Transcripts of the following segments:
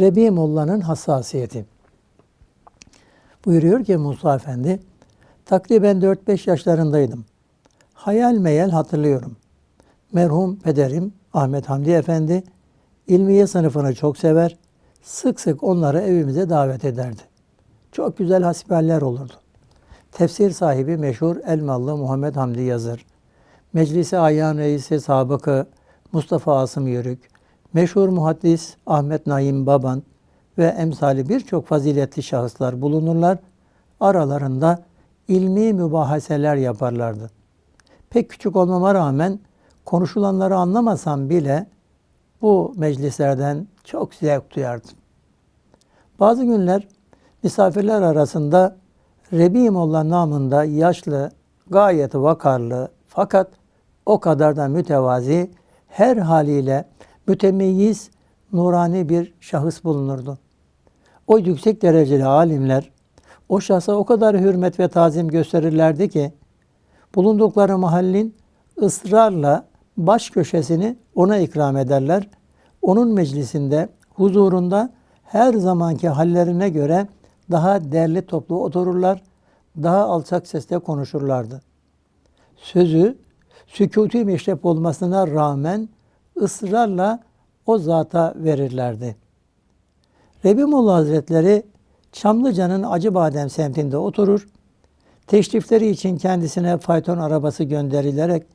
Rebi Molla'nın hassasiyeti. Buyuruyor ki Musa Efendi, takriben 4-5 yaşlarındaydım. Hayal meyal hatırlıyorum. Merhum pederim Ahmet Hamdi Efendi, ilmiye sınıfını çok sever, sık sık onları evimize davet ederdi. Çok güzel hasbihaller olurdu. Tefsir sahibi meşhur Elmalı Muhammed Hamdi Yazır, Meclisi Ayyan Reisi Sabıkı Mustafa Asım Yörük, meşhur muhaddis Ahmet Naim Baban ve emsali birçok faziletli şahıslar bulunurlar. Aralarında ilmi mübahaseler yaparlardı. Pek küçük olmama rağmen konuşulanları anlamasam bile bu meclislerden çok zevk duyardım. Bazı günler misafirler arasında Rebi Molla namında yaşlı, gayet vakarlı fakat o kadar da mütevazi, her haliyle mütemeyyiz, nurani bir şahıs bulunurdu. O yüksek dereceli alimler o şahsa o kadar hürmet ve tazim gösterirlerdi ki bulundukları mahallin ısrarla baş köşesini ona ikram ederler. Onun meclisinde, huzurunda her zamanki hallerine göre daha derli toplu otururlar, daha alçak sesle konuşurlardı. Sözü sükuti meşrep olmasına rağmen ısrarla o zata verirlerdi. Rebimullah Hazretleri Çamlıca'nın Acıbadem semtinde oturur. Teşrifleri için kendisine fayton arabası gönderilerek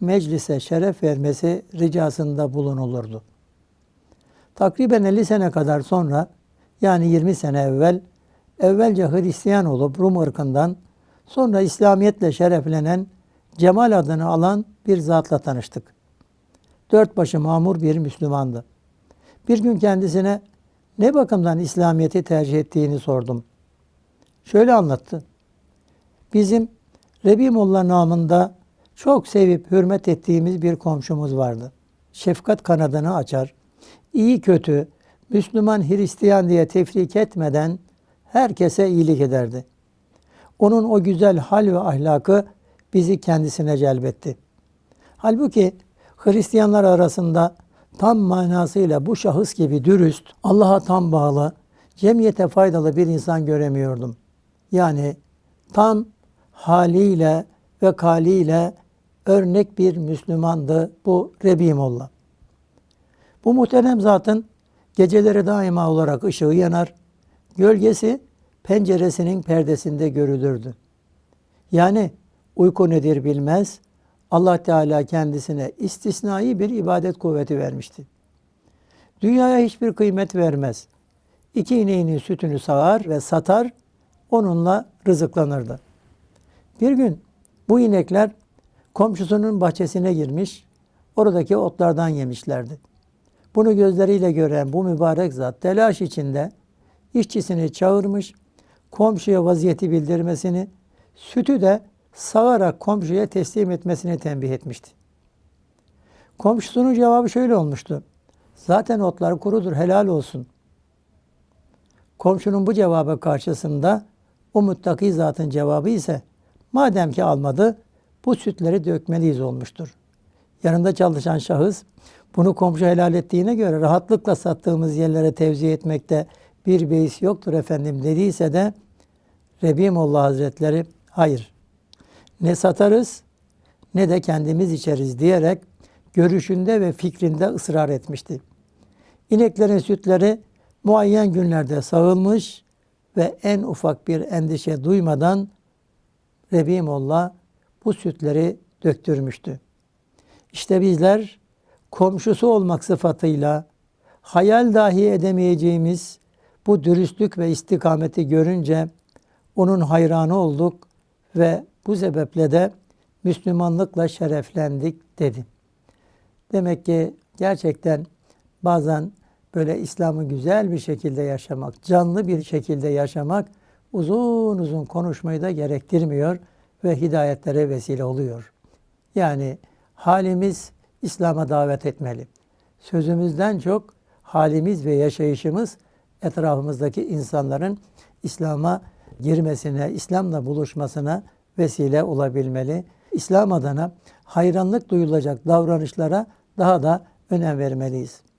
meclise şeref vermesi ricasında bulunulurdu. Takriben 50 sene kadar sonra yani 20 sene evvel evvelce Hristiyan olup Rum ırkından sonra İslamiyetle şereflenen Cemal adını alan bir zatla tanıştık. Dört başı mamur bir Müslümandı. Bir gün kendisine ne bakımdan İslamiyet'i tercih ettiğini sordum. Şöyle anlattı. Bizim Rebi Molla namında çok sevip hürmet ettiğimiz bir komşumuz vardı. Şefkat kanadını açar, iyi kötü, Müslüman Hristiyan diye tefrik etmeden herkese iyilik ederdi. Onun o güzel hal ve ahlakı bizi kendisine celbetti. Halbuki Hristiyanlar arasında tam manasıyla bu şahıs gibi dürüst, Allah'a tam bağlı, cemiyete faydalı bir insan göremiyordum. Yani tam haliyle ve kaliyle örnek bir Müslümandı bu Rebi Molla. Bu muhterem zatın geceleri daima olarak ışığı yanar, gölgesi penceresinin perdesinde görülürdü. Yani uyku nedir bilmez, Allah Teala kendisine istisnai bir ibadet kuvveti vermişti. Dünyaya hiçbir kıymet vermez. İki ineğinin sütünü sağar ve satar, onunla rızıklanırdı. Bir gün bu inekler komşusunun bahçesine girmiş, oradaki otlardan yemişlerdi. Bunu gözleriyle gören bu mübarek zat telaş içinde işçisini çağırmış, komşuya vaziyeti bildirmesini, sütü de sağarak komşuya teslim etmesini tembih etmişti. Komşusunun cevabı şöyle olmuştu. Zaten otlar kurudur, helal olsun. Komşunun bu cevabı karşısında o muttaki zatın cevabı ise madem ki almadı bu sütleri dökmeliyiz olmuştur. Yanında çalışan şahıs bunu komşu helal ettiğine göre rahatlıkla sattığımız yerlere tevzi etmekte bir beis yoktur efendim dediyse de Rebimullah Hazretleri hayır ne satarız ne de kendimiz içeriz diyerek görüşünde ve fikrinde ısrar etmişti. İneklerin sütleri muayyen günlerde sağılmış ve en ufak bir endişe duymadan Rebimullah bu sütleri döktürmüştü. İşte bizler komşusu olmak sıfatıyla hayal dahi edemeyeceğimiz bu dürüstlük ve istikameti görünce onun hayranı olduk ve bu sebeple de Müslümanlıkla şereflendik dedi. Demek ki gerçekten bazen böyle İslam'ı güzel bir şekilde yaşamak, canlı bir şekilde yaşamak uzun uzun konuşmayı da gerektirmiyor ve hidayetlere vesile oluyor. Yani halimiz İslam'a davet etmeli. Sözümüzden çok halimiz ve yaşayışımız etrafımızdaki insanların İslam'a girmesine, İslam'la buluşmasına vesile olabilmeli. İslam adına hayranlık duyulacak davranışlara daha da önem vermeliyiz.